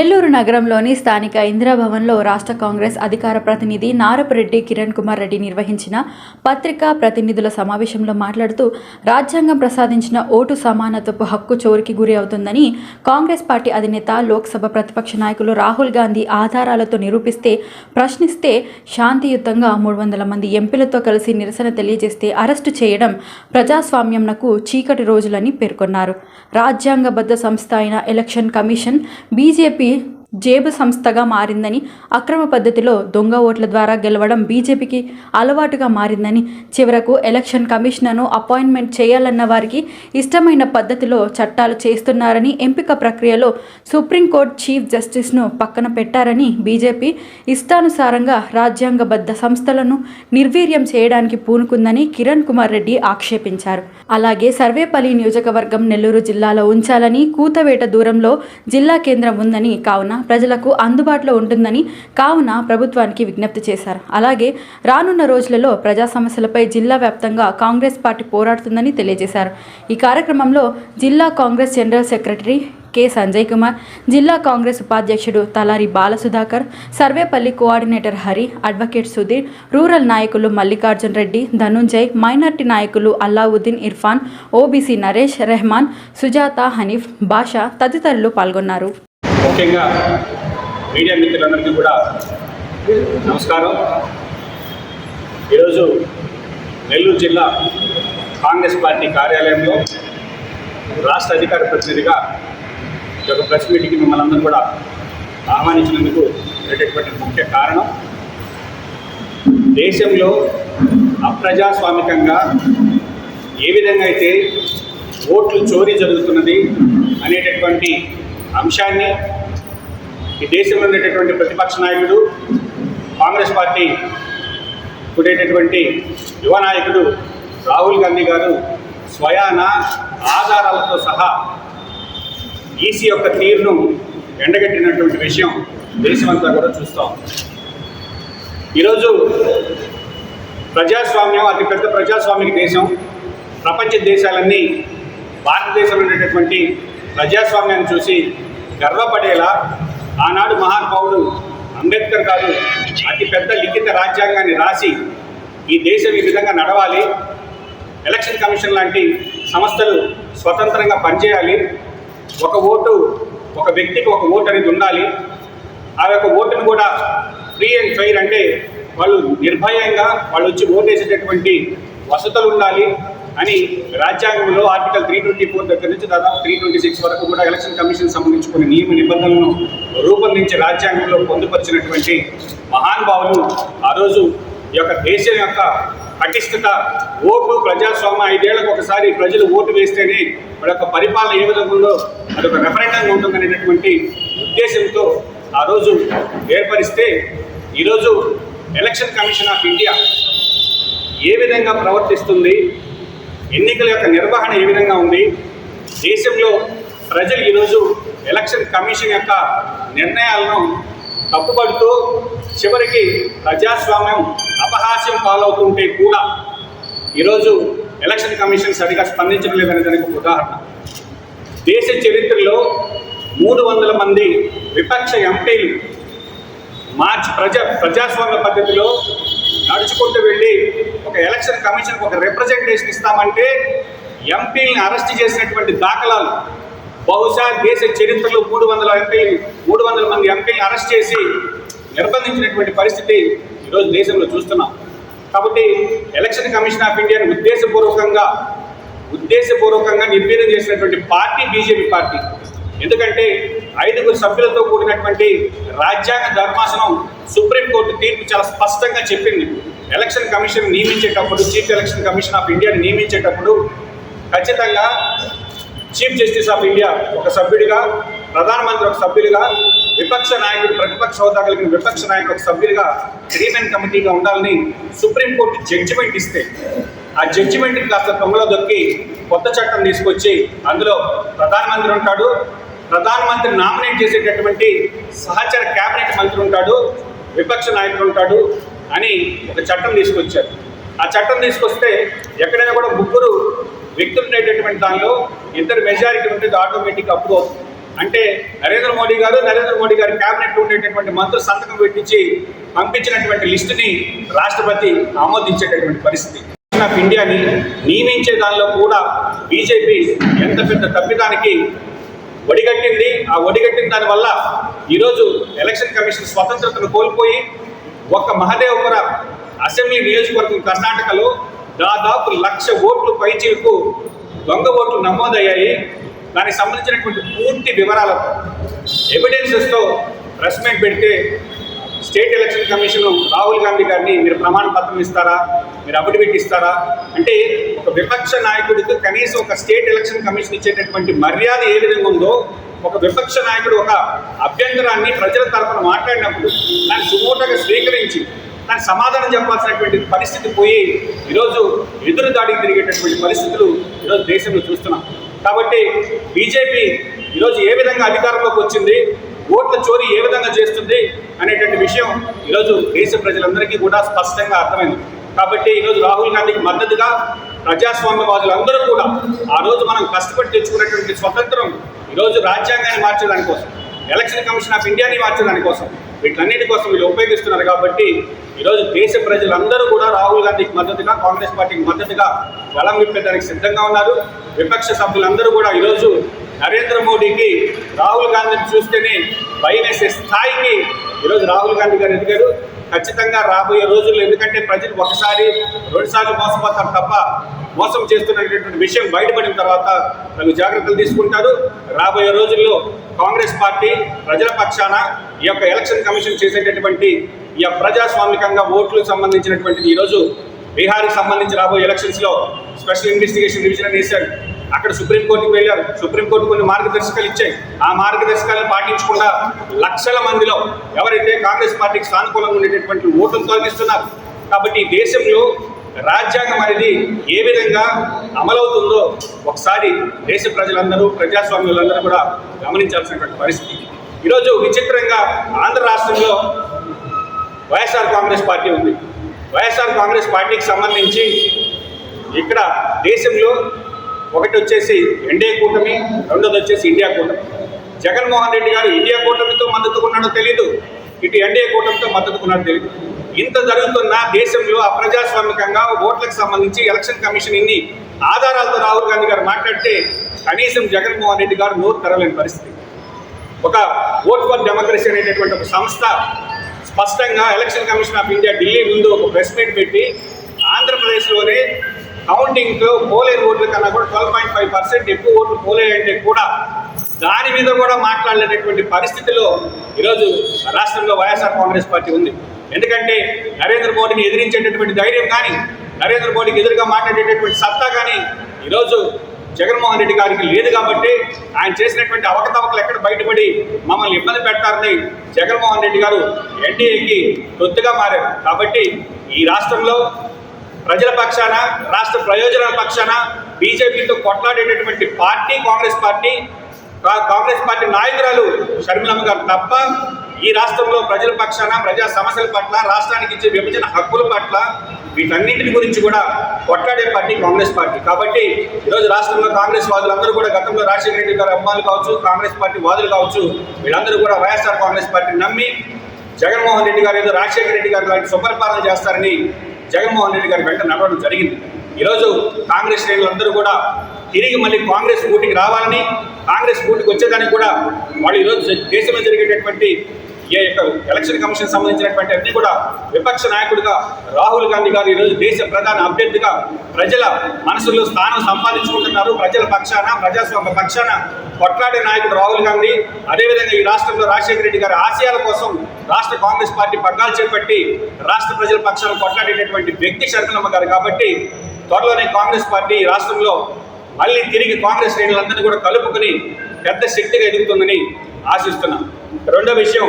నెల్లూరు నగరంలోని స్థానిక ఇందిరాభవన్లో రాష్ట్ర కాంగ్రెస్ అధికార ప్రతినిధి నారపరెడ్డి కిరణ్ కుమార్ రెడ్డి నిర్వహించిన పత్రికా ప్రతినిధుల సమావేశంలో మాట్లాడుతూ రాజ్యాంగం ప్రసాదించిన ఓటు సమానత్వపు హక్కు చోరికి గురి అవుతుందని కాంగ్రెస్ పార్టీ అధినేత లోక్సభ ప్రతిపక్ష నాయకులు రాహుల్ గాంధీ ఆధారాలతో నిరూపిస్తే ప్రశ్నిస్తే శాంతియుతంగా మూడు వందల మంది ఎంపీలతో కలిసి నిరసన తెలియజేస్తే అరెస్టు చేయడం ప్రజాస్వామ్యంనకు చీకటి రోజులని పేర్కొన్నారు. రాజ్యాంగబద్ధ సంస్థ అయిన ఎలక్షన్ కమిషన్ బీజేపీ kasih. జేబు సంస్థగా మారిందని అక్రమ పద్ధతిలో దొంగ ఓట్ల ద్వారా గెలవడం బీజేపీకి అలవాటుగా మారిందని చివరకు ఎలక్షన్ కమిషనర్ను అపాయింట్మెంట్ చేయాలన్న వారికి ఇష్టమైన పద్ధతిలో చట్టాలు చేస్తున్నారని ఎంపిక ప్రక్రియలో సుప్రీంకోర్టు చీఫ్ జస్టిస్ను పక్కన పెట్టారని బీజేపీ ఇష్టానుసారంగా రాజ్యాంగబద్ధ సంస్థలను నిర్వీర్యం చేయడానికి పూనుకుందని కిరణ్ కుమార్ రెడ్డి ఆక్షేపించారు. అలాగే సర్వేపల్లి నియోజకవర్గం నెల్లూరు జిల్లాలో ఉంచాలని కూతవేట దూరంలో జిల్లా కేంద్రం ఉందని కావున ప్రజలకు అందుబాటులో ఉంటుందని కావున ప్రభుత్వానికి విజ్ఞప్తి చేశారు. అలాగే రానున్న రోజులలో ప్రజా సమస్యలపై జిల్లా వ్యాప్తంగా కాంగ్రెస్ పార్టీ పోరాడుతుందని తెలియజేశారు. ఈ కార్యక్రమంలో జిల్లా Congress general secretary K. Sanjay Kumar జిల్లా కాంగ్రెస్ ఉపాధ్యక్షుడు Talari Balasudhakar Sarvepalli coordinator Hari advocate Sudheer rural నాయకులు మల్లికార్జున్ రెడ్డి ధనుంజయ్ మైనార్టీ నాయకులు అల్లావుద్దీన్ ఇర్ఫాన్ ఓబీసీ నరేష్ రెహమాన్ సుజాత హనీఫ్ బాషా తదితరులు పాల్గొన్నారు. ముఖ్యంగా మీడియా మిత్రులందరికీ కూడా నమస్కారం. ఈరోజు నెల్లూరు జిల్లా కాంగ్రెస్ పార్టీ కార్యాలయంలో రాష్ట్ర అధికార ప్రతినిధిగా ఈ యొక్క ప్రెస్ మీటింగ్కి మిమ్మల్ని అందరూ కూడా ఆహ్వానించినందుకు ఉండేటటువంటి ముఖ్య కారణం దేశంలో అప్రజాస్వామికంగా ఏ విధంగా అయితే ఓట్లు చోరీ జరుగుతున్నది అనేటటువంటి అంశాన్ని ఈ దేశంలో ఉండేటటువంటి ప్రతిపక్ష నాయకుడు కాంగ్రెస్ పార్టీ ఉండేటటువంటి యువ నాయకుడు రాహుల్ గాంధీ గారు స్వయాన ఆధారాలతో సహా ఈసీ యొక్క తీరును ఎండగట్టినటువంటి విషయం దేశమంతా కూడా చూస్తాం ఈరోజు ప్రజాస్వామ్యం అతిపెద్ద ప్రజాస్వామిక దేశం. ప్రపంచ దేశాలన్నీ భారతదేశంలో ఉండేటటువంటి ప్రజాస్వామ్యాన్ని చూసి గర్వపడేలా ఆనాడు మహానుభావుడు అంబేద్కర్ గారు అతి పెద్ద లిఖిత రాజ్యాంగాన్ని రాసి ఈ దేశం ఈ విధంగా నడవాలి. ఎలక్షన్ కమిషన్ లాంటి సంస్థలు స్వతంత్రంగా పనిచేయాలి. ఒక ఓటు ఒక వ్యక్తికి ఒక ఓటు అనేది ఉండాలి. ఆ యొక్క ఓటును కూడా ఫ్రీ అండ్ ఫెయిర్ అంటే వాళ్ళు నిర్భయంగా వాళ్ళు వచ్చి ఓటేసేటటువంటి వసతులు ఉండాలి. అని రాజ్యాంగంలో ఆర్టికల్ త్రీ ట్వంటీ ఫోర్ దగ్గర నుంచి దాదాపు త్రీ ట్వంటీ సిక్స్ వరకు కూడా ఎలక్షన్ కమిషన్ సంబంధించి కొన్ని నియమ నిబంధనలను రూపొందించి రాజ్యాంగంలో పొందుపరిచినటువంటి మహానుభావులు ఆ రోజు ఈ యొక్క దేశం యొక్క పటిష్టత ఓటు ప్రజాస్వామ్య ఐదేళ్ళకు ఒకసారి ప్రజలు ఓటు వేస్తేనే వాళ్ళ యొక్క పరిపాలన ఏ విధంగా ఉందో అదొక రెఫరెండంగా ఉంటుందనేటటువంటి ఉద్దేశంతో ఆ రోజు ఏర్పరిస్తే ఈరోజు ఎలక్షన్ కమిషన్ ఆఫ్ ఇండియా ఏ విధంగా ప్రవర్తిస్తుంది ఎన్నికల యొక్క నిర్వహణ ఏ విధంగా ఉంది? దేశంలో ప్రజలు ఈరోజు ఎలక్షన్ కమిషన్ యొక్క నిర్ణయాలను తప్పుపడుతూ చివరికి ప్రజాస్వామ్యం అపహాస్యం పాలవుతుంటే కూడా ఈరోజు ఎలక్షన్ కమిషన్ సరిగా స్పందించడం లేదనే దానికి ఉదాహరణ. దేశ చరిత్రలో మూడు వందల మంది విపక్ష ఎంపీలు మార్చి ప్రజా ప్రజాస్వామ్య పద్ధతిలో నడుచుకుంటూ వెళ్ళి ఒక ఎలక్షన్ కమిషన్కి ఒక రిప్రజెంటేషన్ ఇస్తామంటే ఎంపీని అరెస్ట్ చేసినటువంటి దాఖలాలు. బహుశా దేశ చరిత్రలో మూడు వందల ఎంపీ మూడు వందల మంది ఎంపీలను అరెస్ట్ చేసి నిర్బంధించినటువంటి పరిస్థితి ఈరోజు దేశంలో చూస్తున్నాం. కాబట్టి ఎలక్షన్ కమిషన్ ఆఫ్ ఇండియాను ఉద్దేశపూర్వకంగా ఉద్దేశపూర్వకంగా నిర్వీర్యం చేసినటువంటి పార్టీ బీజేపీ పార్టీ. ఎందుకంటే ఐదుగురు సభ్యులతో కూడినటువంటి రాజ్యాంగ ధర్మాసనం సుప్రీంకోర్టు తీర్పు చాలా స్పష్టంగా చెప్పింది. ఎలక్షన్ కమిషన్ నియమించేటప్పుడు చీఫ్ ఎలక్షన్ కమిషన్ ఆఫ్ ఇండియాని నియమించేటప్పుడు ఖచ్చితంగా చీఫ్ జస్టిస్ ఆఫ్ ఇండియా ఒక సభ్యుడిగా ప్రధానమంత్రి ఒక సభ్యుడిగా విపక్ష నాయకుడు ప్రతిపక్ష హోదా కలిగిన విపక్ష నాయకుడు ఒక సభ్యుడిగా త్రీమెన్ కమిటీగా ఉండాలని సుప్రీంకోర్టు జడ్జిమెంట్ ఇస్తే ఆ జడ్జిమెంట్ని కాస్త తొంగలో దొక్కి కొత్త చట్టం తీసుకొచ్చి అందులో ప్రధానమంత్రి ఉంటాడు ప్రధానమంత్రి నామినేట్ చేసేటటువంటి సహచర కేబినెట్ మంత్రి ఉంటాడు విపక్ష నాయకుడు ఉంటాడు అని ఒక చట్టం తీసుకొచ్చారు. ఆ చట్టం తీసుకొస్తే ఎక్కడైనా కూడా ముగ్గురు వ్యక్తులు ఉండేటటువంటి దానిలో ఇద్దరు మెజారిటీ ఉంటుంది ఆటోమేటిక్ అప్రూవ్ అవుతుంది. అంటే నరేంద్ర మోడీ గారు నరేంద్ర మోడీ గారి క్యాబినెట్ ఉండేటటువంటి మంత్రులు సంతకం పెట్టించి పంపించినటువంటి లిస్టుని రాష్ట్రపతి ఆమోదించేటటువంటి పరిస్థితి. ఆఫ్ ఇండియాని నియమించే దానిలో కూడా బీజేపీ ఎంత పెద్ద తప్పిదానికి ఒడిగట్టింది. ఆ ఒడిగట్టిన దానివల్ల ఈరోజు ఎలక్షన్ కమిషన్ స్వతంత్రతను కోల్పోయి ఒక్క మహదేవపుర అసెంబ్లీ నియోజకవర్గం కర్ణాటకలో దాదాపు లక్ష ఓట్లు పైచీలకు దొంగ ఓట్లు నమోదయ్యాయి. దానికి సంబంధించినటువంటి పూర్తి వివరాలతో ఎవిడెన్సెస్తో ప్రెస్ మీట్ పెడితే state election commission Rahul Gandhi గారిని మీరు ప్రమాణ పత్రం ఇస్తారా? మీరు అఫిడవిట్ ఇస్తారా? అంటే ఒక విపక్ష నాయకుడికి కనీసం ఒక స్టేట్ ఎలక్షన్ కమిషన్ ఇచ్చేటటువంటి మర్యాద ఏ విధంగా ఉందో ఒక విపక్ష నాయకుడు ఒక అభ్యంతరాన్ని ప్రజల తరఫున మాట్లాడినప్పుడు దాన్ని సుమోటగా స్వీకరించి దానికి సమాధానం చెప్పాల్సినటువంటి పరిస్థితి పోయి ఈరోజు ఎదురు దాడికి తిరిగేటటువంటి పరిస్థితులు ఈరోజు దేశంలో చూస్తున్నాం. కాబట్టి బీజేపీ ఈరోజు ఏ విధంగా అధికారంలోకి వచ్చింది? ఓట్ల చోరీ ఏ విధంగా చేస్తుంది అనేటువంటి విషయం ఈరోజు దేశ ప్రజలందరికీ కూడా స్పష్టంగా అర్థమైంది. కాబట్టి ఈరోజు రాహుల్ గాంధీకి మద్దతుగా ప్రజాస్వామ్యవాదులందరూ కూడా ఆ రోజు మనం కష్టపడి తెచ్చుకున్నటువంటి స్వతంత్రం ఈరోజు రాజ్యాంగాన్ని మార్చడానికి కోసం ఎలక్షన్ కమిషన్ ఆఫ్ ఇండియాని మార్చడానికి కోసం వీటన్నిటి కోసం వీళ్ళు ఉపయోగిస్తున్నారు కాబట్టి ఈరోజు దేశ ప్రజలందరూ కూడా రాహుల్ గాంధీకి మద్దతుగా కాంగ్రెస్ పార్టీకి మద్దతుగా బలం విప్పేదానికి సిద్ధంగా ఉన్నారు. విపక్ష సభ్యులందరూ కూడా ఈరోజు నరేంద్ర మోడీకి రాహుల్ గాంధీని చూస్తేనే భయమేసే స్థాయికి ఈరోజు రాహుల్ గాంధీ గారు ఎదిగారు. ఖచ్చితంగా రాబోయే రోజుల్లో ఎందుకంటే ప్రజలు ఒకసారి రెండుసార్లు మోసపోతారు తప్ప మోసం చేస్తున్నటువంటి విషయం బయటపడిన తర్వాత తగు జాగ్రత్తలు తీసుకుంటారు. రాబోయే రోజుల్లో కాంగ్రెస్ పార్టీ ప్రజల పక్షాన ఈ యొక్క ఎలక్షన్ కమిషన్ చేసేటటువంటి ఈ యొక్క ప్రజాస్వామికంగా ఓట్లకు సంబంధించినటువంటిది ఈరోజు బీహార్కి సంబంధించి రాబోయే ఎలక్షన్స్లో స్పెషల్ ఇన్వెస్టిగేషన్ డివిజన్ అని వేశారు. అక్కడ సుప్రీంకోర్టుకు వెళ్ళారు. సుప్రీంకోర్టు కొన్ని మార్గదర్శకాలు ఇచ్చాయి. ఆ మార్గదర్శకాలను పాటించకుండా లక్షల మందిలో ఎవరైతే కాంగ్రెస్ పార్టీకి సానుకూలంగా ఉండేటటువంటి ఓట్లు తొలగిస్తున్నారు. కాబట్టి దేశంలో రాజ్యాంగం అనేది ఏ విధంగా అమలవుతుందో ఒకసారి దేశ ప్రజలందరూ ప్రజాస్వామ్యులందరూ కూడా గమనించాల్సినటువంటి పరిస్థితి. ఈరోజు విచిత్రంగా ఆంధ్ర రాష్ట్రంలో వైఎస్ఆర్ కాంగ్రెస్ పార్టీ ఉంది. వైఎస్ఆర్ కాంగ్రెస్ పార్టీకి సంబంధించి ఇక్కడ దేశంలో ఒకటి వచ్చేసి ఎన్డీఏ కూటమి రెండోది వచ్చేసి ఇండియా కూటమి. జగన్మోహన్ రెడ్డి గారు ఇండియా కూటమితో మద్దతుకున్నాడో తెలీదు. ఇటు ఎన్డీఏ కూటమితో మద్దతుకున్నాడో తెలియదు ఇంత జరుగుతున్న దేశంలో అప్రజాస్వామికంగా ఓట్లకు సంబంధించి ఎలక్షన్ కమిషన్ ఇన్ని ఆధారాలతో రాహుల్ గాంధీ గారు మాట్లాడితే కనీసం జగన్మోహన్ రెడ్డి గారు నోరు తెరలేని పరిస్థితి. ఒక ఓట్ ఫర్ డెమోక్రసీ అనేటటువంటి ఒక సంస్థ స్పష్టంగా election commission of India Delhi ముందు ఒక ప్రెస్ మీట్ పెట్టి ఆంధ్రప్రదేశ్లోనే కౌంటింగ్లో పోలేని ఓట్ల కన్నా కూడా ట్వెల్వ్ పాయింట్ ఫైవ్ పర్సెంట్ ఎక్కువ ఓట్లు పోలేయంటే కూడా దాని మీద కూడా మాట్లాడలేనటువంటి పరిస్థితిలో ఈరోజు రాష్ట్రంలో వైఎస్ఆర్ కాంగ్రెస్ పార్టీ ఉంది. ఎందుకంటే నరేంద్ర మోడీని ఎదిరించేటటువంటి ధైర్యం కానీ నరేంద్ర మోడీకి ఎదురుగా మాట్లాడేటటువంటి సత్తా కానీ ఈరోజు జగన్మోహన్ రెడ్డి గారికి లేదు కాబట్టి ఆయన చేసినటువంటి అవకతవకలు ఎక్కడ బయటపడి మమ్మల్ని ఇబ్బంది పెడతారని జగన్మోహన్ రెడ్డి గారు ఎన్డీఏకి తొత్తుగా మారారు. కాబట్టి ఈ రాష్ట్రంలో ప్రజల పక్షాన రాష్ట్ర ప్రయోజనాల పక్షాన బీజేపీతో కొట్లాడేటటువంటి party Congress party Congress party నాయకురాలు షర్మిలమ్మ గారు తప్ప ఈ రాష్ట్రంలో ప్రజల పక్షాన ప్రజా సమస్యల పట్ల రాష్ట్రానికి ఇచ్చే విభజన హక్కుల పట్ల వీటన్నింటిని గురించి కూడా కొట్లాడే పార్టీ కాంగ్రెస్ పార్టీ. కాబట్టి ఈరోజు రాష్ట్రంలో కాంగ్రెస్ వాదులందరూ కూడా గతంలో రాజశేఖర రెడ్డి గారు అమ్మాలు కావచ్చు కాంగ్రెస్ పార్టీ వాదులు కావచ్చు వీళ్ళందరూ కూడా వైఎస్ఆర్ కాంగ్రెస్ పార్టీని నమ్మి జగన్మోహన్ రెడ్డి గారు ఏదో రాజశేఖర రెడ్డి గారు లాంటి సుపరిపాలన చేస్తారని జగన్మోహన్ రెడ్డి గారి వెంట నడవడం జరిగింది. ఈరోజు కాంగ్రెస్ శ్రేణులందరూ కూడా తిరిగి మళ్ళీ కాంగ్రెస్ కూటికి రావాలని కాంగ్రెస్ కూటికి వచ్చేదానికి కూడా వాళ్ళు ఈరోజు దేశంలో జరిగేటటువంటి ఈ యొక్క ఎలక్షన్ కమిషన్ సంబంధించినటువంటి అన్ని కూడా విపక్ష నాయకుడిగా రాహుల్ గాంధీ గారు ఈరోజు దేశ ప్రధాన అభ్యర్థిగా ప్రజల మనసులో స్థానం సంపాదించుకుంటున్నారు. ప్రజల పక్షాన ప్రజాస్వామ్య పక్షాన కొట్లాడే నాయకుడు రాహుల్ గాంధీ. అదేవిధంగా ఈ రాష్ట్రంలో రాజశేఖర రెడ్డి గారి ఆశయాల కోసం రాష్ట్ర కాంగ్రెస్ పార్టీ పగ్గాలు చేపట్టి రాష్ట్ర ప్రజల పక్షాన కొట్లాడేటటువంటి వ్యక్తి శరణమ్మ గారు కాబట్టి త్వరలోనే కాంగ్రెస్ పార్టీ రాష్ట్రంలో మళ్ళీ తిరిగి కాంగ్రెస్ శ్రేణులందరినీ కూడా కలుపుకొని పెద్ద శక్తిగా ఎదుగుతుందని ఆశిస్తున్నాం. రెండో విషయం